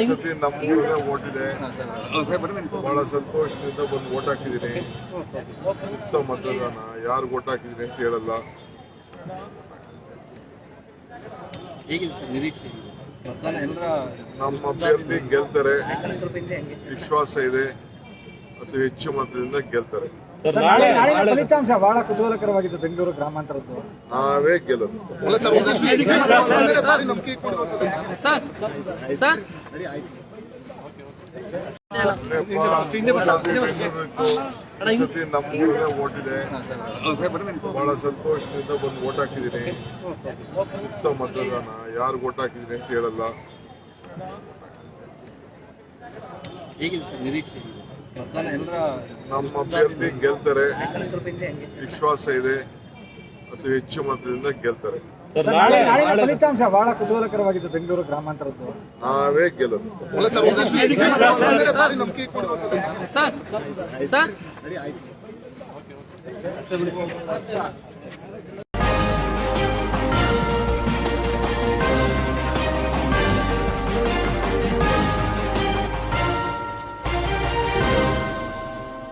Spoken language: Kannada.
ವೋಟ್ ನಮ್ಮೂರಲ್ಲೇ ಓಟ್ ಇದೆ ಬಹಳ ಸಂತೋಷದಿಂದ ಬಂದು ಓಟ್ ಹಾಕಿದ್ದೀನಿ ಮುಕ್ತ ಮತದಾನ ಯಾರು ವೋಟ್ ಹಾಕಿದ್ದೀನಿ ಅಂತ ಹೇಳಲ್ಲ ನಮ್ಮ ಅಭ್ಯರ್ಥಿ ಗೆಲ್ತಾರೆ. ವಿಶ್ವಾಸ ಇದೆ. ಅತಿ ಹೆಚ್ಚು ಮತದಿಂದ ಗೆಲ್ತಾರೆ. ಫಲಿತಾಂಶ ಬಹಳ ಕುತೂಹಲಕರವಾಗಿದ್ದು ಬೆಂಗಳೂರು ಗ್ರಾಮಾಂತರದ್ದು ನಾವೇ ಗೆಲ್ಲೋದು. ಸತಿ ನಮ್ಮೂರಲ್ಲೇ ಓಟ್ ಇದೆ ಬಹಳ ಸಂತೋಷದಿಂದ ಬಂದು ಓಟ್ ಹಾಕಿದೀನಿ ಮುಕ್ತ ಮತದಾನ ಯಾರು ಓಟ್ ಹಾಕಿದ್ದೀನಿ ಅಂತ ಹೇಳಲ್ಲ. ಸರ್ ನಮ್ಮ ಅಭ್ಯರ್ಥಿ ಗೆಲ್ತಾರೆ. ವಿಶ್ವಾಸ ಇದೆ. ಅತಿ ಹೆಚ್ಚು ಮತದಿಂದ ಗೆಲ್ತಾರೆ. ಫಲಿತಾಂಶ ಬಹಳ ಕುತೂಹಲಕರವಾಗಿದ್ದು ಬೆಂಗಳೂರು ಗ್ರಾಮಾಂತರದ್ದು. ನಾವೇ ಗೆಲ್ಲೋದು.